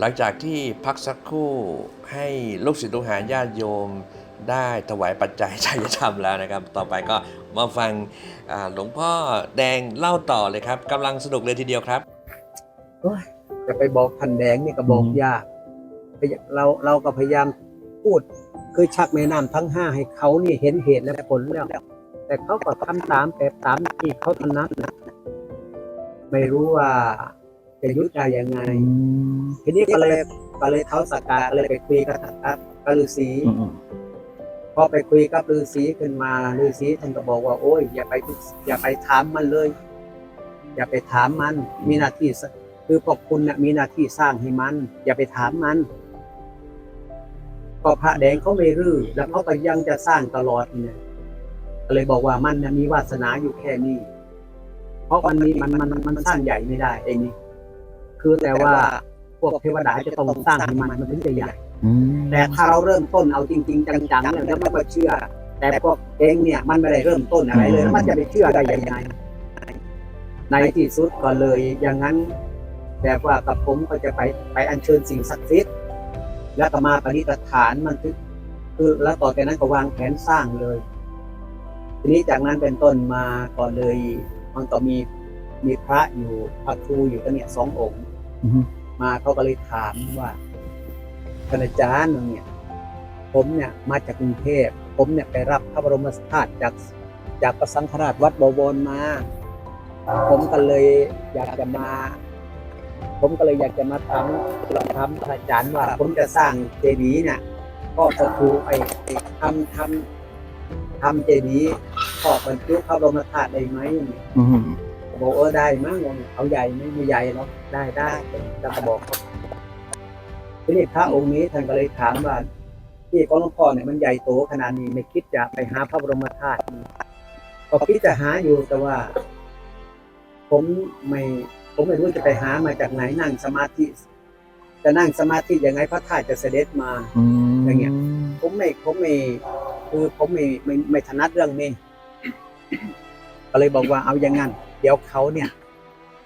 หลังจากที่พักสักครู่ให้ลูกศิษย์ลูกหาญาติโยมได้ถวายปัจจัยชัยธรรมแล้วนะครับ ต่อไปก็มาฟังหลวงพ่อแดงเล่าต่อเลยครับกำลังสนุกเลยทีเดียวครับจะไปบอกท่านแดงนี่ก็บอกยากเราเราก็พยายามพูดคือชักแม่น้ำทั้งห้าให้เขานี่เห็นเหตุและผลแล้วแต่เขาก็ทำตามแบบตามที่เขาถนัดนะไม่รู้ว่า จะยุติได้ยังไง ทีนี้ก็เลยก็เลยเท้าสักกาเลยไปคุยกับกับกับฤาษีอืมอืมพอไปคุยกับฤาษีขึ้นมาฤาษีท่านก็บอกว่าโอ้ยอย่าไปอย่าไปถามมันเลย อย่าไปถามมัน มีหน้าที่สคือพวกคุณน่ะมีหน้าที่สร้างให้มัน อย่าไปถามมันก็พระแดงเขาไม่รื้อแล้วเขาก็ยังจะสร้างตลอดเนี่ยก็เลยบอกว่ามันน่ะมีวาสนาอยู่แค่นี้ เพราะมันมีมันมันมันมันสร้างใหญ่ไม่ได้ไอ้นี่ คือแต่ว่าพวกเทวดาจะต้องสร้างให้มันมันถึงจะใหญ่อืมแต่ถ้าเราเริ่มต้นเอาจริง ๆ จังๆเนี่ยแล้วไม่มาเชื่อ แต่พวกเองเนี่ยมันไม่ได้เริ่มต้นอะไรเลยแล้วมันจะไปเชื่อได้ยังไงในที่สุดก็เลยอย่างนั้นแบบว่ากับผมก็จะไปไปอัญเชิญสิ่งศักดิ์สิทธิ์แล้วก็มาปฏิฐานมันคือคือแล้วต่อจากนั้นก็วางแผนสร้างเลย ทีนี้จากนั้นเป็นต้นมาก็เลย มันก็มีมีพระอยู่พระครูอยู่กันเนี่ยสององค์อื มมาเขาก็เลยถามว่าท่านอาจารย์เนี่ย ผมเนี่ยมาจากกรุงเทพผมเนี่ยไปรับพระบรมธาตุจากจากประสังฆราชวัดบวรมา ผมก็เลยอยากจะมา ผมก็เลยอยากจะมาทำลองทำท่านอาจารย์ว่า ผมจะสร้างเจดีย์เนี่ยก็จะถูกไอ้ไอ้ทำทำทำเจดีย์ขอบบรรจุพระบรมธาตุได้ไหมอืม บอกเออได้มั้งเอาใหญ่ไหม่ไม่ใหญ่หรอกได้ได้จะก็บอกเขาทีนี้พระองค์นี้ท่านก็เลยถามว่าที่ของหลวงพ่อเนี่ยมันใหญ่โตขนาดนี้ไม่คิดจะไปหาพระบรมธาตุนี่ก็คิดจะหาอยู่แต่ว่า ผมไม่ ผมไม่รู้จะไปหามาจากไหนนั่งสมาธิจะนั่งสมาธิยังไงพระธาตุจะเสด็จมาอืมอย่างเงี้ย ผมไม่ผมไม่คือผมไม่ไม่ไม่ถนัดเรื่องนี้ก็เลยบอกว่าเอาอย่างงั้นเดี๋ยวเขาเนี่ย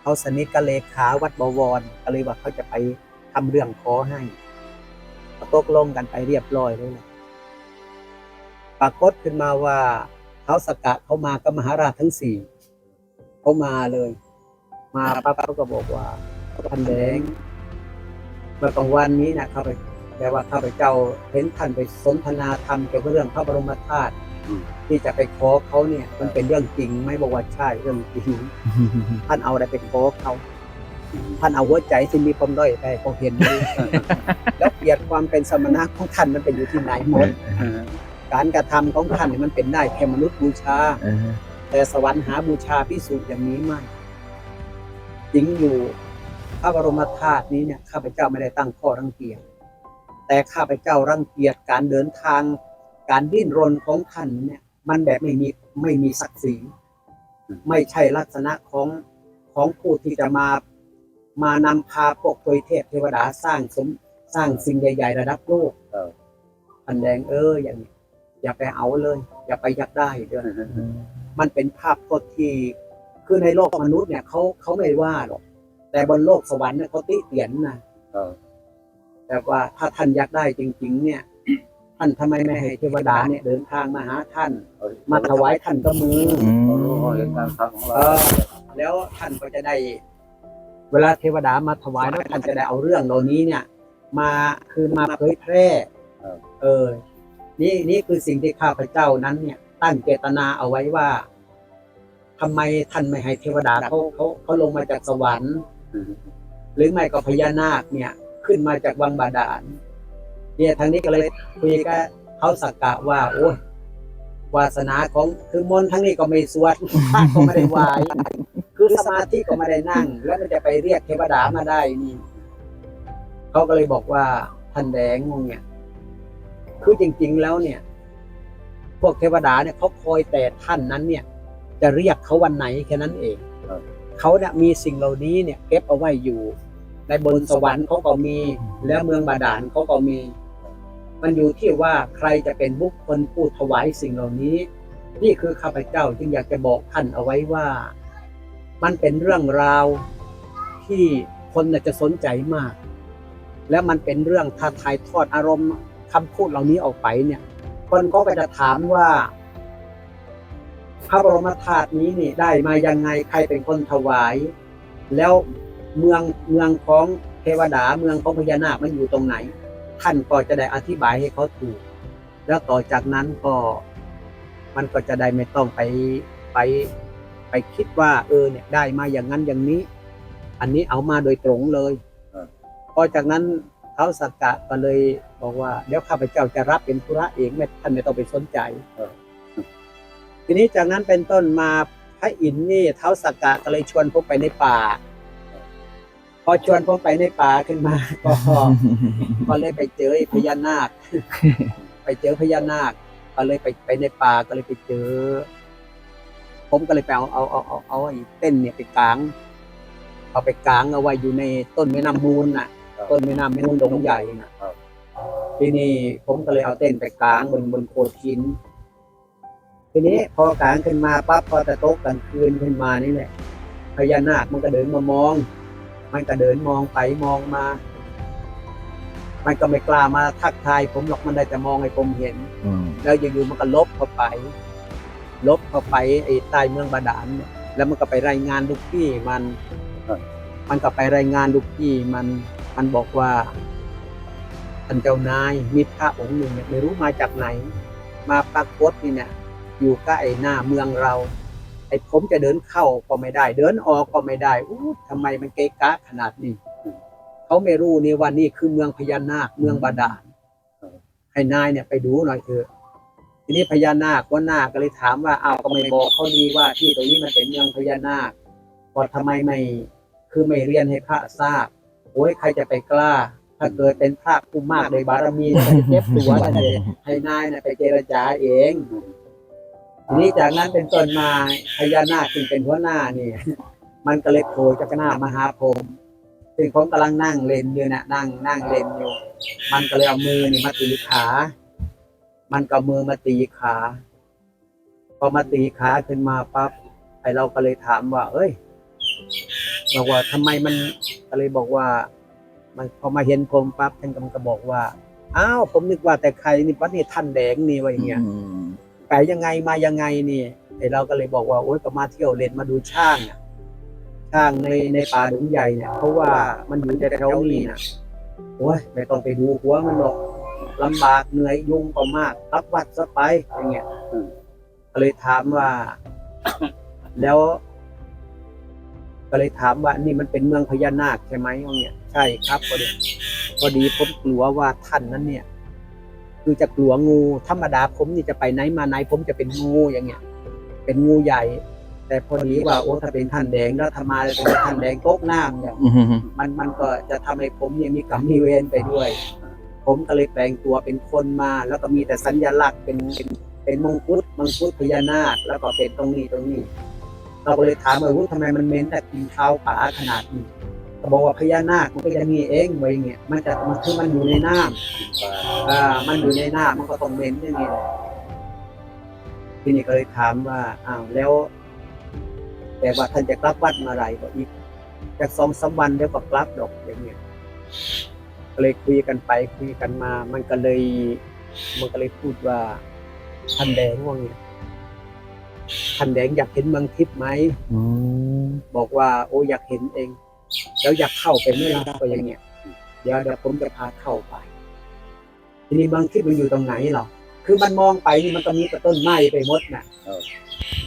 เขาสนิทกับเลขาวัดบวรก็เลยว่าเขาจะไปทำเรื่องขอให้ตกลงกันไปเรียบร้อยเลยแหละปรากฏขึ้นมาว่าเขาสกะเขามากับมหาราชทั้งสี่เขามาเลย มาปั๊บเขาก็บอกว่าท่านแดงเมื่อกลางวันนี้นะเขาไปแต่ว่าข้าพเจ้าเห็นท่านไปสนทนาธรรมเกี่ยวกับเรื่องพระบรมธาตุ ที่จะไปขอเขาเนี่ย มันเป็นเรื่องจริงไหม่บอกว่าใช่เรื่องจริงท่านเอาอะไรไปขอเขาท่านเอาหัวใจที่มีความด้อยไปเขาเห็นเลยแล้วเกียรติความเป็นสมณะของท่านมันเป็นอยู่ที่ไหนหมดการกระทำของท่านเนี่ยมันเป็นได้แค่มนุษย์บูชาเออแต่สวรรค์หาบูชาพิสูจน์อย่างนี้ไม่จริงอยู่พระบรมธาตุนี้เนี่ยข้าพเจ้าไม่ได้ตั้งข้อรังเกียจแต่ข้าพเจ้ารังเกียจการเดินทาง การดิ้นรนของท่านเนี่ย มันแบบไม่มีไม่มีศักดิ์ศรีไม่ใช่ลักษณะของของผู้ที่จะมามานำพาพวกทวยเทพเทวดาสร้างสมสร้างสิ่งใหญ่ ๆ ระดับโลกพันแดงเอออย่างนี้อย่าไปเอาเลย อย่าไปอยากได้เด้อมันเป็นภาพพจน์ที่คือในโลกมนุษย์เนี่ยเขาเขาไม่ว่าหรอก แต่บนโลกสวรรค์เนี่ยเขาติเตียนนะแต่ว่าถ้าท่านอยากได้จริง ๆ เนี่ย ท่านทำไมไม่ให้เทวดาเนี่ยเดินทางมาหาท่าน มาถวายท่านก็มืออืมเออแล้วท่านก็จะได้ เวลาเทวดามาถวายแล้วท่านจะได้เอาเรื่องเหล่านี้เนี่ย มาคือมาเผยแพร่ครับเออ นี่นี่คือสิ่งที่ข้าพเจ้านั้นเนี่ย ตั้งเจตนาเอาไว้ว่าทำไมท่านไม่ให้เทวดาเขาเขาเขาลงมาจากสวรรค์หรือไม่ก็พญานาคเนี่ย ขึ้นมาจากวังบาดาล เนี่ยทางนี้ก็เลยคุยกับเขาสักกะว่าโอ้ยวาสนาของคือมนต์ทั้งนี้ก็ไม่สวดพระก็ไม่ได้วายคือสมาธิก็ไม่ได้นั่ง แล้วมันจะไปเรียกเทวดามาได้นี่เขาก็เลยบอกว่าท่านแดงงงเนี่ยคือจริง ๆ แล้วเนี่ย พวกเทวดาเนี่ยเขาคอยแต่ท่านนั้นเนี่ย จะเรียกเขาวันไหนแค่นั้นเองเขาเนี่ยมีสิ่งเหล่านี้เนี่ย เก็บเอาไว้อยู่ ในบนสวรรค์เขาก็มี แล้วเมืองบาดาลเขาก็มี มันอยู่ที่ว่าใครจะเป็นบุคคลผู้ถวายสิ่งเหล่านี้ นี่คือข้าพเจ้าจึงอยากจะบอกท่านเอาไว้ว่า มันเป็นเรื่องราวที่คนจะสนใจมาก แล้วมันเป็นเรื่องถ้าถ่ายทอดอารมณ์คำพูดเหล่านี้ออกไปเนี่ย คนก็จะถามว่าพระบรมธาตุนี้นี่ได้มายังไงใครเป็นคนถวาย แล้วเมืองเมืองของเทวดาเมืองของพญานาคมันอยู่ตรงไหน ท่านก็จะได้อธิบายให้เขาถูก แล้วต่อจากนั้นก็มันก็จะได้ไม่ต้องไปไปไปคิดว่า เออเนี่ยได้มาอย่างนั้นอย่างนี้ อันนี้เอามาโดยตรงเลยครับพอจากนั้นเขาสักกะก็เลยบอกว่าเดี๋ยวข้าพเจ้าจะรับเป็นธุระเองไม่ท่านไม่ต้องไปสนใจทีนี้จากนั้นเป็นต้นมาพระอินทร์นี่เท้าสักกะก็เลยชวนผมไปในป่าพ อชวนผมไปในป่าขึ้นมา ก็ก็เลยไปเจอไอ้พญานาค ไปเจอพญานาค ก็เลยไปไปในป่าก็เลยไปเจอ ผมก็เลยไปเอาเอาเอาเอาเอาไอ้เต้นเนี่ยไปกาง เอาไปกางเอาไว้อยู่ในต้นแม่น้ำมูลน่ะ ต้นแม่น้ำมูลดงใหญ่น่ะครับทีนี้ผมก็เลยเอาเต้นไปกางบนบนโขดหินทีนี้พอกางขึ้นมาปั๊บพอตะโต๊ะกลางคืนขึ้นมานี่แหละพญานาคมันก็เดินมามอง มันก็เดินมองไปมองมา มันก็ไม่กล้ามาทักทายผมหรอกมันได้แต่มองให้ผมเห็น อืมแล้วอยู่ๆมันก็ลบเข้าไป ลบเข้าไปไอ้ใต้เมืองบาดาลเนี่ยแล้วมันก็ไปรายงานลูกพี่มันมันก็ไปรายงานลูกพี่มัน มันบอกว่าท่านเจ้านายมีพระองค์หนึ่งเนี่ยไม่รู้มาจากไหน มาปรากฏนี่เนี่ย อยู่ใกล้หน้าเมืองเรา ไอ้ผมจะเดินเข้าก็ไม่ได้ เดินออกก็ไม่ได้อู้ทำไมมันเกะกะขนาดนี้เขาไม่รู้นี่ว่านี่คือเมืองพญานาคเมืองบาดาลให้นายเนี่ยไปดูหน่อยเถอะทีนี้พญานาคว่านาคก็เลยถามว่าเอ้าก็ไม่บอกเขาดีว่าที่ตรงนี้มันเป็นเมืองพญานาคพอทำไมไม่คือไม่เรียนให้พระทราบโอ้ยใครจะไปกล้า ถ้าเกิดเป็นพระผู้มากในบารมีจะเจ็บตัวนั่นเองให้นายเนี่ยไปเจรจาเอง ทีนี้จากนั้นเป็นต้นมาพญานาคซึ่งเป็นหัวหน้านี่มันก็เลยโผล่จากหน้ามหาพรหมซึ่งผมกำลังนั่งเล่นอยู่นะนั่งนั่งเล่นอยู่ มันก็เลยเอามือนี่มาตีขา มันก็มือมาตีขา พอมาตีขาขึ้นมาปั๊บไอเราก็เลยถามว่า เอ้ยบอกว่าทำไมมันก็เลยบอกว่า มันพอมาเห็นผมปั๊บท่านก็มันก็บอกว่าอ้าวผมนึกว่าแต่ใครนี่ปั๊บนี่ท่านแดงนี่ว่าอย่างเงี้ย ไปยังไงมายังไงนี่ไอเราก็เลยบอกว่าโอ๊ยก็มาเที่ยวเล่นมาดูช้างอะช้างในในป่าดงใหญ่เนี่ยเพราะว่ามันอยู่แถวนี้นะโอ้ยไม่ต้องไปดูหัวมันหรอกลำบากเหนื่อยยุ่งก็มากรับวัดซะไปอย่างเงี้ยก็เลยถามว่า แล้ว ก็เลยถามว่านี่มันเป็นเมืองพญานาคใช่ไหมว่าเนี่ยใช่ครับพอดีพอดีผมกลัวว่าท่านนั้นเนี่ย คือจะกลัวงู ธรรมดาผมนี่จะไปไหนมาไหนผมจะเป็นงูอย่างเงี้ย เป็นงูใหญ่ แต่พอดีว่าโอ้ถ้าเป็นท่านแดงแล้วทำไมาเป็นท่านแดงโก๊กน้ำเนี่ยมันมันก็จะทำให้ผมเนี่ยมีกรรมมีเวรไปด้วย ผมก็เลยแปลงตัวเป็นคนมา แล้วก็มีแต่สัญลักษณ์เป็นเป็นเป็นมงกุฎมงกุฎพญานาคแล้วก็เป็นตรงนี้ตรงนี้ เราก็เลยถามว่าวุ้ทำไมมันเหม็นแต่กินข้าวป่าขนาดนี้ ก็บอกว่าพญานาคมันก็จะมีเองไว้เงี้ยมันจะมันคือมันอยู่ในน้ำอ่ามันอยู่ในหน้ามันก็ต้องเม้นอย่างนี้แหละทีนี้ก็เลยถามว่าอ้าวแล้ว แต่ว่าท่านจะกลับวัดเมื่อไหร่ก็อีกจากสองสามวันเดี๋ยวก็กลับดอกอย่างเงี้ยก็เลยคุยกันไปคุยกันมา มันก็เลย มันก็เลยพูดว่าท่านแดงว่าไงท่านแดงอยากเห็นเมืองทิพย์ไหมบอกว่า โอ้อยากเห็นเอง แล้วอยากเข้าไปไหม่ล่ะก็อย่างเงี้ยเดี๋ยวเดี๋ยวผมจะพาเข้าไป ทีนี้บางที่มันอยู่ตรงไหนหรอคือมันมองไปนี่มันก็มีแต่ต้นไม้ไปหมดน่ะครับ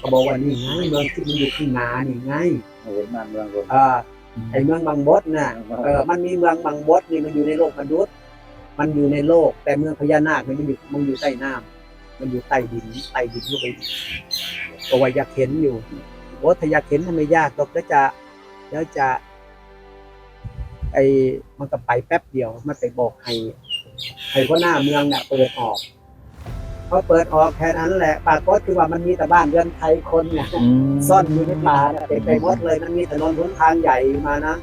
ก็บอกว่านี่ไงเมืองที่มันอยู่ข้างหน้านี่ไงเห็นมันเมืองลมเออไอเมืองบางบดน่ะเออมันมีเมืองบางบดนี่มันอยู่ในโลกมนุษย์มันอยู่ในโลก แต่เมืองพญานาคมันอยู่มันอยู่ใต้น้ำมันอยู่ใต้ดินใต้ดินลงไปอีกก็ว่าอยากเห็นอยู่โอ้ถ้าอยากเห็นทำไมยากตกแล้วจะแล้วจะ ไอมันก็ไปแป๊บเดียว มันไปบอกให้ให้หัวหน้าเมืองเนี่ยเปิดออกพอเปิดออกแค่นั้นแหละปรากฏคือว่ามันมีแต่บ้านเรือนไทยคนเนี่ยซ่อนอยู่ในป่าเนี่ยเต็มไปหมดเลยมันมีถนนหนทางใหญ่มานะ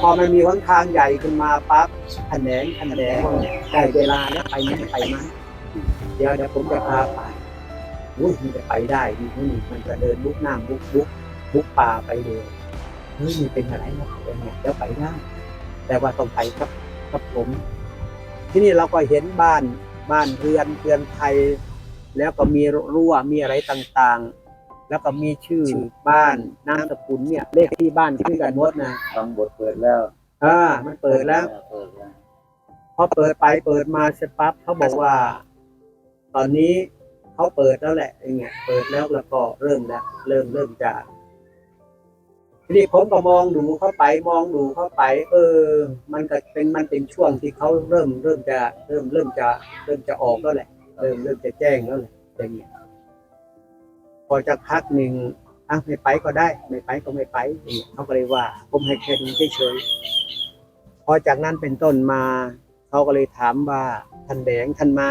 พอมันมีหนทางใหญ่ขึ้นมาปั๊บแขนงแขนงได้เวลาแล้วไปไหมไปไหมเดี๋ยวเดี๋ยวผมจะพาไปอุ้ยมันจะไปได้ดีนี่มันจะเดินลุกน้ำลุกลุกลุกป่าไปเลย เฮ้ยมันเป็นอะไรนะเป็นไงเดี๋ยวไปได้แต่ว่าต้องไปครับครับผม ที่นี่เราก็เห็นบ้านบ้านเรือนเรือนไทย แล้วก็มีรั้วมีอะไรต่างๆ แล้วก็มีชื่อบ้านนามสกุลเนี่ย เลขที่บ้านชื่อกันหมดนะฟังบทเปิดแล้วอ่ามันเปิดแล้วเปิดแล้วพอเปิดไปเปิดมาเสร็จปั๊บเขาบอกว่า ตอนนี้เขาเปิดแล้วแหละอย่างเงี้ยเปิดแล้วแล้วก็เริ่มแล้วเริ่มเริ่มจะ ทีนี้ผมก็มองดูเข้าไปมองดูเข้าไป เออ มันก็เป็นมันเป็นช่วงที่เขาเริ่มเริ่มจะเริ่มเริ่มจะเริ่มจะออกแล้วแหละ เริ่มเริ่มจะแจ้งแล้วแหละอย่างเงี้ยพอจะพักหนึ่งอะไม่ไปก็ได้ ไม่ไปก็ไม่ไปเงี้ยเขาก็เลยว่า ผมให้แค่ดูเฉยๆพอจากนั้นเป็นต้นมาเขาก็เลยถามว่าท่านแดงท่านมา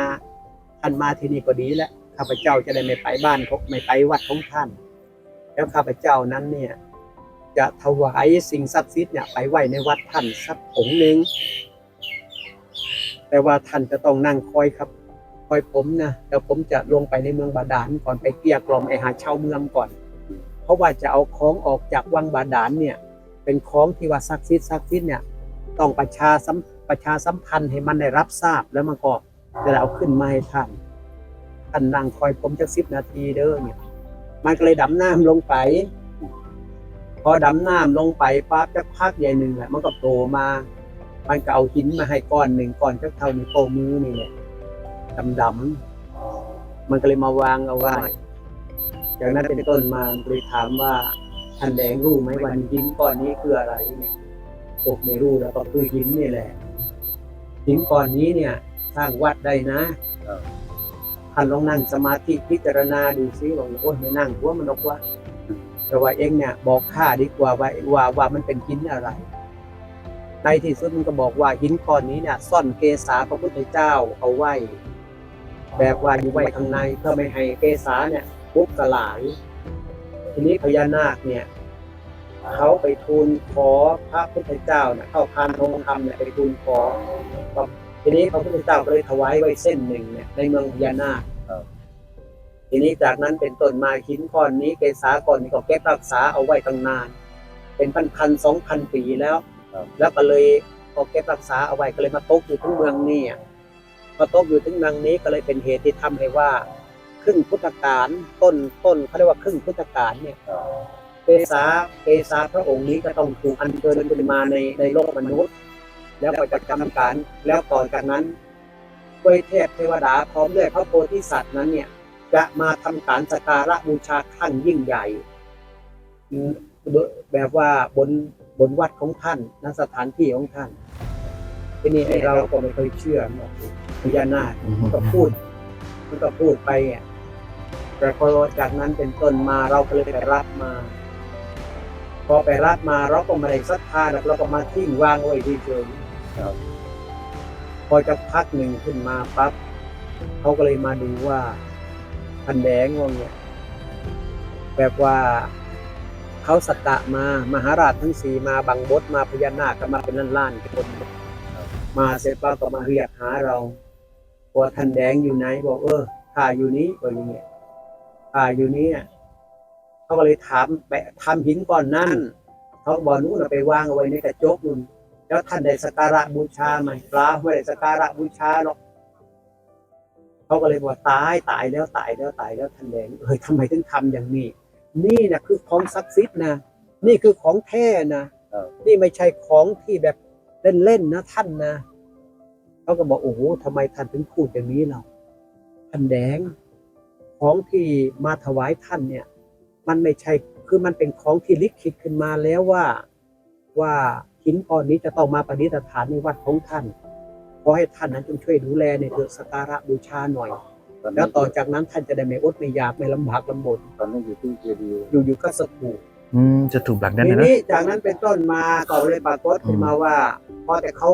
ท่านมาที่นี่ก็ดีแล้วข้าพเจ้าจะได้ไม่ไปบ้านของไม่ไปวัดของท่าน แล้วข้าพเจ้านั้นเนี่ย จะถวายสิ่งศักดิ์สิทธิ์เนี่ยไปไว้ในวัดท่านสักผงหนึ่งแต่ว่าท่านจะต้องนั่งคอยครับคอยผมนะแล้วผมจะลงไปในเมืองบาดาลก่อนไปเกลี้ยกล่อมไอหาชาวเมืองก่อน เพราะว่าจะเอาของออกจากวังบาดาลเนี่ย เป็นของที่ว่าศักดิ์สิทธิ์ศักดิ์สิทธิ์เนี่ย ต้องประชาสัมประชาสัมพันธ์ให้มันได้รับทราบแล้วมันก็จะเอาขึ้นมาให้ท่านท่านนั่งคอยผมจักสิบนาทีเด้อเนี่ย มันก็เลยดำน้ำลงไป พอดำน้ำลงไปปั๊บจะพักใหญ่หนึ่งแหละมันก็โผล่มา มันก็เอาหินมาให้ก้อนหนึ่งก้อนจักเท่านิ้วโป้งมือนี่แหละดำๆมันก็เลยมาวางเอาไว้จากนั้นเป็นต้นมามันก็เลยถามว่าท่านแดงรู้ไหมวันหินก้อนนี้คืออะไรเนี่ยผมไม่รู้แล้วก็คือหินนี่แหละหินก้อนนี้เนี่ย สร้างวัดได้นะท่านลองนั่งสมาธิพิจารณาดูซิว่าโอ้ยไม่นั่งหัวมันออกว่า แต่ว่าเองเนี่ยบอกข้าดีกว่าว่าว่าว่ามันเป็นหินอะไร ในที่สุดมันก็บอกว่าหินก้อนนี้เนี่ยซ่อนเกษาพระพุทธเจ้าเอาไว้ แบบว่าอยู่ไว้ข้างในเพื่อไม่ให้เกษาเนี่ยบุกสลาย ทีนี้พญานาคเนี่ยเขาไปทูลขอพระพุทธเจ้าเนี่ยเข้าพานทองคำเนี่ยไปทูลขอทีนี้พระพุทธเจ้าก็เลยถวายไว้เส้นหนึ่งเนี่ยในเมืองพญานาค ทีนี้จากนั้นเป็นต้นมาหินก้อนนี้เกษาก่อนนี้ก็เก็บรักษาเอาไว้ตั้งนาน เป็นพันพันสองพันปีแล้ว แล้วก็เลยพอเก็บรักษาเอาไว้ก็เลยมาตกอยู่ที่เมืองนี้อะมาตกอยู่ที่เมืองนี้ก็เลยเป็นเหตุที่ทำให้ว่าครึ่งพุทธกาลต้นต้นเขาเรียกว่าครึ่งพุทธกาลเนี่ยเกษาเกษาพระองค์นี้ก็ต้องถูกอัญเชิญขึ้นมาในในโลกมนุษย์ แล้วก็จะทำการแล้วต่อจากนั้นด้วยเทพเทวดาพร้อมด้วยพระโพธิสัตว์นั้นเนี่ย จะมาทำการสักการะบูชาขั้นยิ่งใหญ่อืมโดยแบบว่าบนบนวัดของท่านณสถานที่ของท่านทีนี้ไอเราก็ไม่เคยเชื่อหรอกพญานาคมันก็พูดมันก็พูดไปอะแต่พอจากนั้นเป็นต้นมาเราก็เลยไปรับมา พอไปรับมาเราก็ไม่ได้ศรัทธาหรอกเราก็มาทิ้งวางไว้เฉยๆครับพอจะพักหนึ่งขึ้นมาปั๊บเขาก็เลยมาดูว่า พันแดงว่าเนี่ยแบบว่าเขาสักกะมามหาราชทั้งสี่มาบังบดมาพญานาคก็มาเป็นล้านล้านๆคนมาเสร็จปั๊บก็มาเรียกหาเราว่าท่านแดงอยู่ไหนบอกเออข้าอยู่นี้บอกอย่างเงี้ยข้าอยู่นี้อะเขาก็เลยถามไปทำหินก่อนนั่นเขาบอกนู้นเอาไปวางเอาไว้ในกระจกนู่นแล้วท่านได้สักการะบูชาไหมปลาไม่ได้สักการะบูชาหรอก เขาก็เลยบอกตายตายแล้วตายแล้วตายแล้วท่านแดงเฮ้ยทำไมถึงทำอย่างนี้ นี่นะคือของศักดิ์สิทธิ์นะนี่คือของแท้นะครับนี่ไม่ใช่ของที่แบบเล่นๆนะท่านนะเขาก็บอกโอ้โหทำไมท่านถึงพูดอย่างนี้เราท่านแดง ของที่มาถวายท่านเนี่ย มันไม่ใช่คือมันเป็นของที่ลิขิตขึ้นมาแล้วว่าว่าหินก้อนนี้จะต้องมาประดิษฐานในวัดของท่าน ขอให้ท่านนั้นจงช่วยดูแลในเถอะสักการะบูชาหน่อยตอนแล้นี้วต่อจากนั้นท่านจะได้ไม่อดไม่อยากไม่ลำบากลำบนตอนนี้อยู่ที่เจดีย์อยู่ๆก็สกูอืมจะถูกหลักนั้นทีนะนะนี้จากนั้นเป็นต้นมาก็เลยปรากฏขึ้นมาว่า พอแต่เขา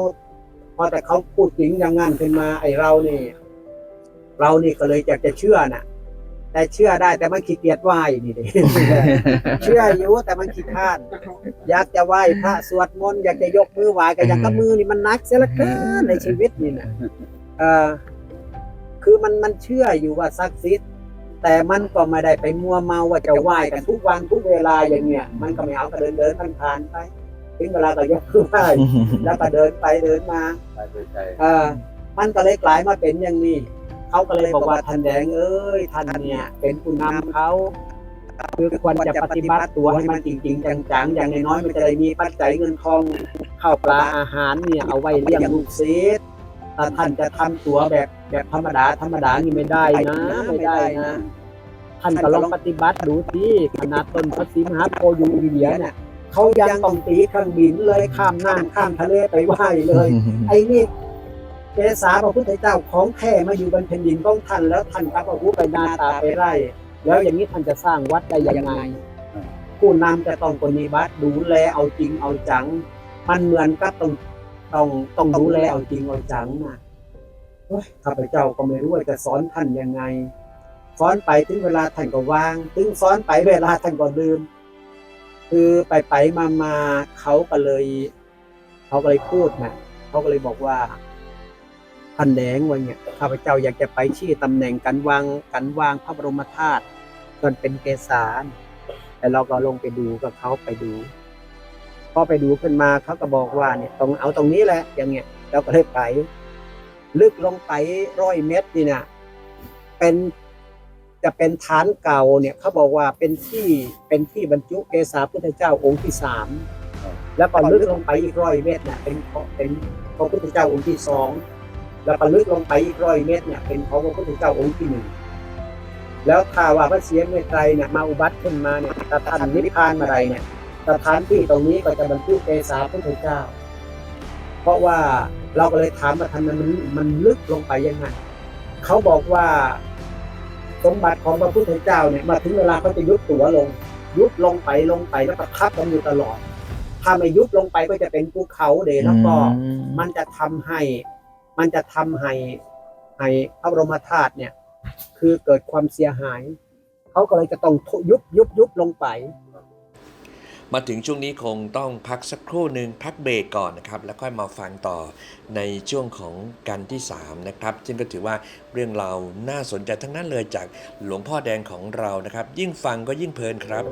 พอแต่เขาพูดถึงอย่างนั้นขึ้นมาไอเรานี่ เรานี่ก็เลยอยากจะเชื่อน่ะ แต่เชื่อได้แต่มันขี้เกียจไหว้นี่เด้ เชื่ออยู่แต่มันขี้ข้านอยากจะไหว้พระสวดมนต์อยากจะยกมือไหว้ก็อยากกับมือนี่มันนักเสียเหละเกินในชีวิตนี่นะเออคือมันมันเชื่ออยู่ว่าศักดิ์สิทธิ์แต่มันก็ไม่ได้ไปมัวเมาว่าจะไหว้กันทุกวันทุกเวลาอย่างเงี้ยมันก็ไม่เอาก็เดินเดินผ่านผ่านๆไปถึงเวลาก็ยกมือไหว้แล้วก็เดินไปเดินมาไปโดยใจเออมันก็เลยกลายมาเป็นอย่างนี้ เขาก็เลยบอกว่าท่านแดงเอ้ยท่านเนี่ย เป็นผู้นำเขาคือควรจะปฏิบัติตัวให้มันจริง ๆ จังๆ อย่างน้อยๆมันจะได้มีปัจจัยเงินทองข้าวปลาอาหารเนี่ยเอาไว้เลี้ยงลูกศิษย์ถ้าท่านจะทำตัวแบบแบบธรรมดาธรรมดานี่ไม่ได้นะไม่ได้นะท่านก็ลองปฏิบัติดูสิขนาดต้นพระศรีมหาโพธิ์อยู่อินเดียเนี่ยเขายังต้องตีเครื่องบินเลยข้ามน้ำข้ามทะเลไปไหว้เลย ไอ้นี่ เกษาพระพุทธเจ้าของแท้มาอยู่บนแผ่นดินของท่านแล้วท่านกับพระพุทธไปนาตาไปไร่แล้วอย่างนี้ท่านจะสร้างวัดได้ยังไง ผู้นำจะต้องปฏิบัติดูแลเอาจริงเอาจัง มันเหมือนกับต้องต้องต้องดูแลเอาจริงเอาจังนะโอ้ยข้าพเจ้าก็ไม่รู้ว่าจะสอนท่านยังไงสอนไปถึงเวลาท่านก็วาง ถึงสอนไปเวลาท่านก็ลืม คือไปไปมามาเขาก็เลย เขาก็เลยพูดนะเขาก็เลยบอกว่า ท่านแดงว่าเนี่ยข้าพเจ้าอยากจะไปชี้ตำแหน่งการวางการวางพระบรมธาตุจนเป็นเกสารแต่เราก็ลงไปดูกับเขาไปดูพอไปดูขึ้นมาเขาก็บอกว่าเนี่ยตรงเอาตรงนี้แหละ อย่างเงี้ยเราก็เลยไป ลึกลงไปร้อยเมตรนี่นะเป็นจะเป็นฐานเก่าเนี่ยเขาบอกว่าเป็นที่เป็นที่บรรจุเกสาพุทธเจ้าองค์ที่สามแล้วก็ลึกลงไปอีกร้อยเมตรเนี่ยเป็นเป็นพระพุทธเจ้าองค์ที่สอง แล้วก็ลึกลงไปอีกร้อยเมตรเนี่ยเป็นของพระพุทธเจ้าองค์ที่หนึ่งแล้วถ้าว่าพระเสียเมตไตรเนี่ยมาอุบัติขึ้นมาเนี่ยถ้าท่านนิพพานมาใดเนี่ยสถานที่ตรงนี้ก็จะบรรจุเกสาพุทธเจ้า เพราะว่าเราก็เลยถามว่าท่านมันมันลึกลงไปยังไงเขาบอกว่าสมบัติของพระพุทธเจ้าเนี่ยมาถึงเวลาเขาจะยุบตัวลง ยุบลงไปลงไปแล้วก็ทับกันอยู่ตลอด ถ้าไม่ยุบลงไปก็จะเป็นภูเขาเดชแล้วก็มันจะทำให้ มันจะทำให้ให้พระบรมธาตุเนี่ย คือเกิดความเสียหาย เขาก็เลยจะต้องยุบยุบยุบลงไป มาถึงช่วงนี้คงต้องพักสักครู่หนึ่งพักเบรกก่อนนะครับ แล้วค่อยมาฟังต่อในช่วงของกันที่ 3 นะครับ ซึ่งก็ถือว่าเรื่องราวน่าสนใจทั้งนั้นเลยจากหลวงพ่อแดงของเรานะครับ ยิ่งฟังก็ยิ่งเพลินครับ